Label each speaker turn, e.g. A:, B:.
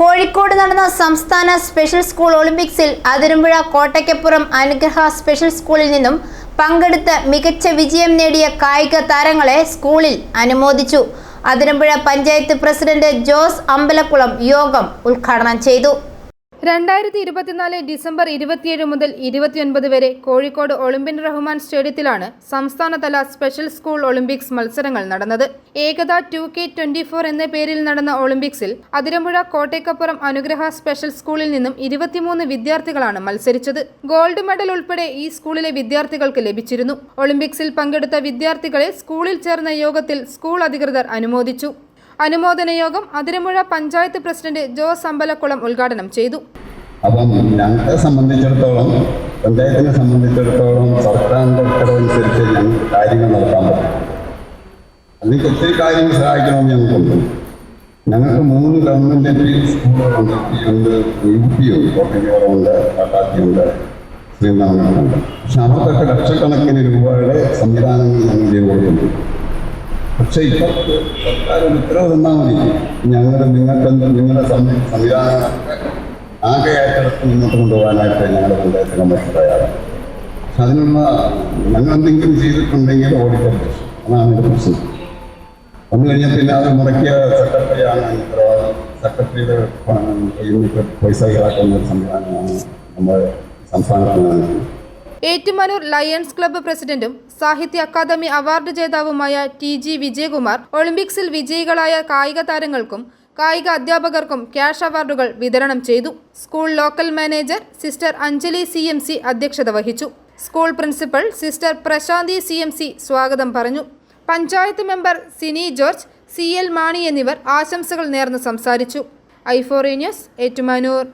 A: കോഴിക്കോട് നടന്ന സംസ്ഥാന special school ഒളിമ്പിക്സിൽ അതിരമ്പുഴ കോട്ടയ്ക്കപ്പുറം അനുഗ്രഹ സ്പെഷ്യൽ സ്കൂളിൽ നിന്നും പങ്കെടുത്ത് മികച്ച വിജയം നേടിയ കായിക താരങ്ങളെ സ്കൂളിൽ അനുമോദിച്ചു. അതിരമ്പുഴ പഞ്ചായത്ത് പ്രസിഡന്റ് ജോസ് അമ്പലക്കുളം യോഗം ഉദ്ഘാടനം ചെയ്തു.
B: രണ്ടായിരത്തി ഇരുപത്തിനാല് ഡിസംബർ ഇരുപത്തിയേഴ് മുതൽ ഇരുപത്തിയൊൻപത് വരെ കോഴിക്കോട് ഒളിമ്പ്യൻ റഹ്മാൻ സ്റ്റേഡിയത്തിലാണ് സംസ്ഥാനതല സ്പെഷ്യൽ സ്കൂൾ ഒളിമ്പിക്സ് മത്സരങ്ങൾ നടന്നത്. Ekatha two K twenty four എന്ന പേരിൽ നടന്ന ഒളിമ്പിക്സിൽ അതിരമ്പുഴ കോട്ടയ്ക്കപ്പുറം അനുഗ്രഹ സ്പെഷ്യൽ സ്കൂളിൽ നിന്നും ഇരുപത്തിമൂന്ന് വിദ്യാർത്ഥികളാണ് മത്സരിച്ചത്. ഗോൾഡ് മെഡൽ ഉൾപ്പെടെ ഈ സ്കൂളിലെ വിദ്യാർത്ഥികൾക്ക് ലഭിച്ചിരുന്നു. ഒളിമ്പിക്സിൽ പങ്കെടുത്ത വിദ്യാർത്ഥികളെ സ്കൂളിൽ ചേർന്ന യോഗത്തിൽ സ്കൂൾ അധികൃതർ അനുമോദിച്ചു. അനുമോദന യോഗം അതിരമ്പുഴ പഞ്ചായത്ത് പ്രസിഡന്റ് ജോസ് അമ്പലക്കുളം ഉദ്ഘാടനം ചെയ്തു.
C: അപ്പം ഞങ്ങളെ സംബന്ധിച്ചിടത്തോളം പഞ്ചായത്തിനെ സംബന്ധിച്ചിടത്തോളം സർക്കാരിന്റെ ഉത്തരവനുസരിച്ച് കാര്യങ്ങൾ നടത്താൻ പറ്റും. അതിന് ഒത്തിരി കാര്യങ്ങൾ സഹായിക്കണമെന്ന് ഞങ്ങൾക്കുണ്ട്. ഞങ്ങൾക്ക് മൂന്ന് ഗവൺമെന്റ് സ്കൂളുകളുണ്ട് ഉണ്ട്. പക്ഷെ അവർക്കൊക്കെ ലക്ഷക്കണക്കിന് രൂപയുടെ സംവിധാനങ്ങൾ ഞങ്ങൾ ചെയ്തു കൊടുക്കുന്നുണ്ട് പക്ഷേ ഇപ്പം സർക്കാർ ഉത്തരവ് തന്നാൽ മതി. ഞങ്ങളുടെ നിങ്ങൾക്ക് നിങ്ങളുടെ സംവിധാന ആകെ ഏറ്റെടുത്ത് മുന്നോട്ട് കൊണ്ടുപോകാനായിട്ട് ഞങ്ങളുടെ പഞ്ചായത്ത് കമ്മിറ്റി തയ്യാറാണ്. പക്ഷെ അതിനുള്ള ഞങ്ങൾ എന്തെങ്കിലും ചെയ്തിട്ടുണ്ടെങ്കിൽ ഓടിക്കരുത് അതാണ് എന്റെ പ്രശ്നം. വന്നു കഴിഞ്ഞാൽ പിന്നെ അത് മുടക്കിയ സെക്രട്ടറിയാണ് ഉത്തരവാദി സെക്രട്ടറിയുടെ യൂണിറ്റ് പൈസ ഈടാക്കുന്ന ഒരു സംവിധാനമാണ് നമ്മുടെ സംസ്ഥാനത്ത് നടക്കുന്നത്.
B: ഏറ്റുമാനൂർ ലയൺസ് ക്ലബ്ബ് പ്രസിഡന്റും സാഹിത്യ അക്കാദമി അവാർഡ് ജേതാവുമായ ടി ജി വിജയകുമാർ ഒളിമ്പിക്സിൽ വിജയികളായ കായിക താരങ്ങൾക്കും കായിക അധ്യാപകർക്കും ക്യാഷ് അവാർഡുകൾ വിതരണം ചെയ്തു. School local manager sister Anjali C M C അധ്യക്ഷത വഹിച്ചു. School principal sister Prashanthi C M C സ്വാഗതം പറഞ്ഞു. Panchayat member Sini George C L Mani എന്നിവർ ആശംസകൾ നേർന്ന് സംസാരിച്ചു. Ivory news Ettumanoor.